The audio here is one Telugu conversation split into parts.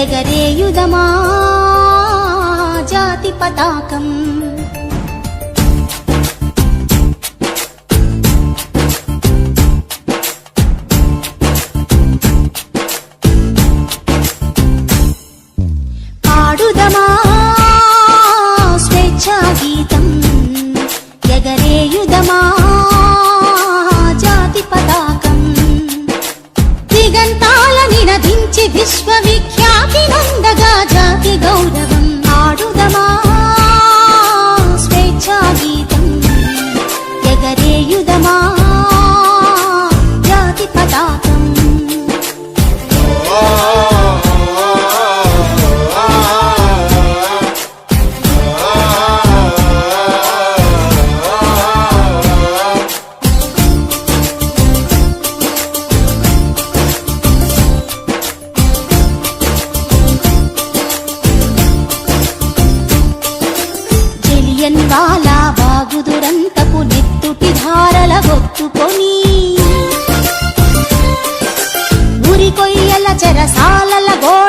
ఎగరేయుదమా జాతి పతాకం. చెరసాలల గో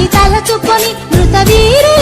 అది తలచుకొని మృత వీరు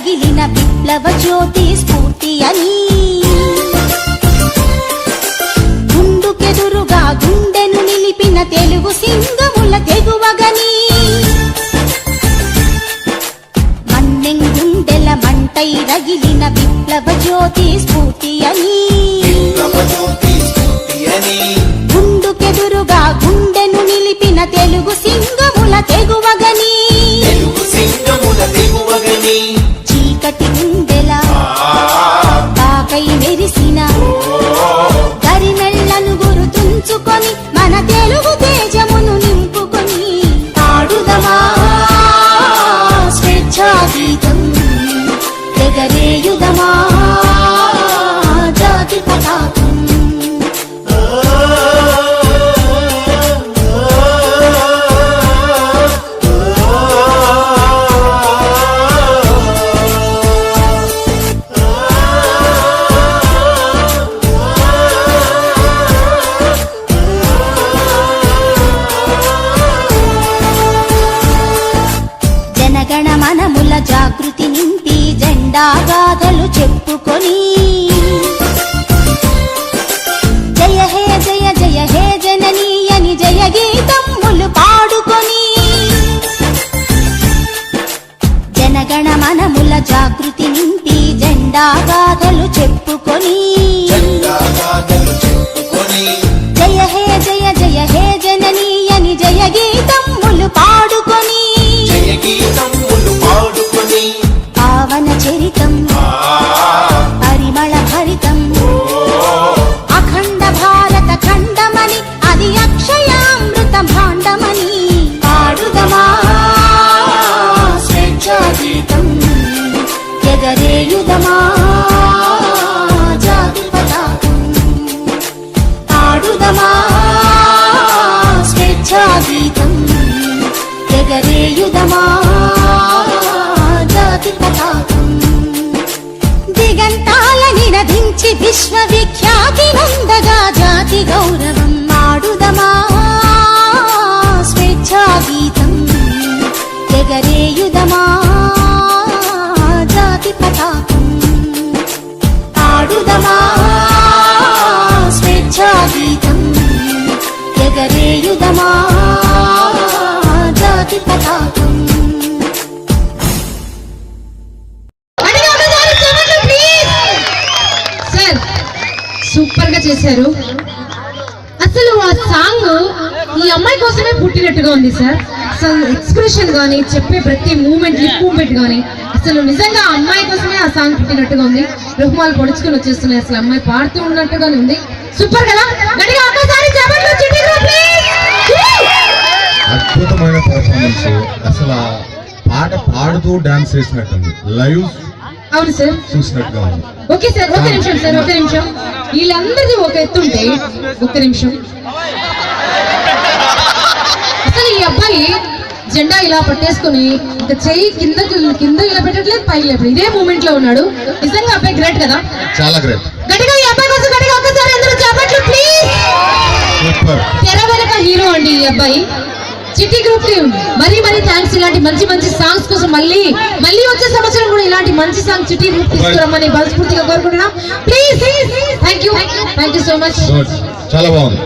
పగిలిన విప్లవ జ్యోతి స్ఫూర్తి అని. గుండుకెదురుగా గుండెను నిలిపిన తెలుగు సింగముల తెగువగని. మన్నెంగుండెల మంటై రగిలిన విప్లవ జ్యోతి స్ఫూర్తి అని. గుండుకెదురుగా గుండెను నిలిపిన తెలుగు సింగముల తెగువగని. చీకటి ఉండెలా కాకై మెరిసిన గరిమెళ్ళను గురుతుంచుకొని మన తెలుగు తేజమును నింపుకొని పాడుదమా స్వేచ్ఛాగీతం ఎగరేయుదమా జాతి పతాక నా చెప్పుకొని. జయ హే జయ జయ హే జననీ అని జయ గీతములు పాడుకొని. జనగణ మనముల జాగృతి నింపి జెండా గాథలు చెప్పుకొని. చెప్పుకొని. నినదించి విశ్వవిఖ్యాతి నందగా జాతి గౌరవం. ఆడుదమా స్వేచ్ఛా గీతం ఎగరేయుదమా జాతి పతాకం ఆడుదమా స్వేచ్ఛా గీతం ఎగరేయుదమా జాతి పతాకం సూపర్గా చేశారు. అసలు ఆ సాంగ్ ఈ అమ్మాయి కోసమే పుట్టినట్టుగా ఉంది సార్. అసలు ఎక్స్ప్రెషన్ కానీ చెప్పే ప్రతి మూమెంట్ లిప్ మూమెంట్ కానీ అసలు నిజంగా అమ్మాయి కోసమే ఆ సాంగ్ పుట్టినట్టుగా ఉంది. రుహ్మాలు పొడుచుకొని వచ్చేస్తున్నాయి. అసలు అమ్మాయి పాడుతూ ఉన్నట్టుగానే ఉంది. సూపర్ కదా? గట్టిగా ఒక్కసారి అద్భుతమైన పర్ఫార్మెన్స్ అసలు పాట పాడుతూ డాన్స్ చేసినట్టుంది. లైవ్ అవును సార్. చూసినట్టుగా ఓకే సార్ ఒక నిమిషం సార్ ఒక నిమిషం. వీళ్ళందరిది ఒక ఎత్తుంటే ఒక్క నిమిషం. అసలు ఈ అబ్బాయి జెండా ఇలా పట్టేసుకొని ఇంకా చెయ్యి కింద కింద ఇలా పెట్టట్లేదు పైకి లేపడు. ఇదే మూమెంట్లో ఉన్నాడు. నిజంగా అబ్బాయి గ్రేట్ కదా? చాలా గ్రేట్ గట్టిగా ఈ అబ్బాయి కోసం గట్టిగా ఒక్కసారి అందరూ చెప్పట్లు ప్లీజ్ తెర వెనక హీరో అండి ఈ అబ్బాయి. చిట్టి గ్రూప్ టీమ్ మరీ మరీ థ్యాంక్స్ ఇలాంటి మంచి మంచి సాంగ్స్ కోసం మళ్ళీ మళ్ళీ వచ్చే సంవత్సరం కూడా ఇలాంటి మంచి సాంగ్ చిట్టి గ్రూప్ తీసుకురమ్మని మనస్ఫూర్తిగా కోరుకుంటున్నాం. Please thank you thank you so much చాలా బాగుంది.